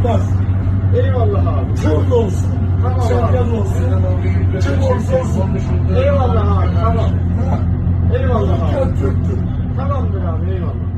tutmaz. Eyvallah abi. Çok olsun. Tamam Şampiyon olsun. Çok olsun. Eyvallah abi. Tamam. Eyvallah abi. Tamamdır abi eyvallah.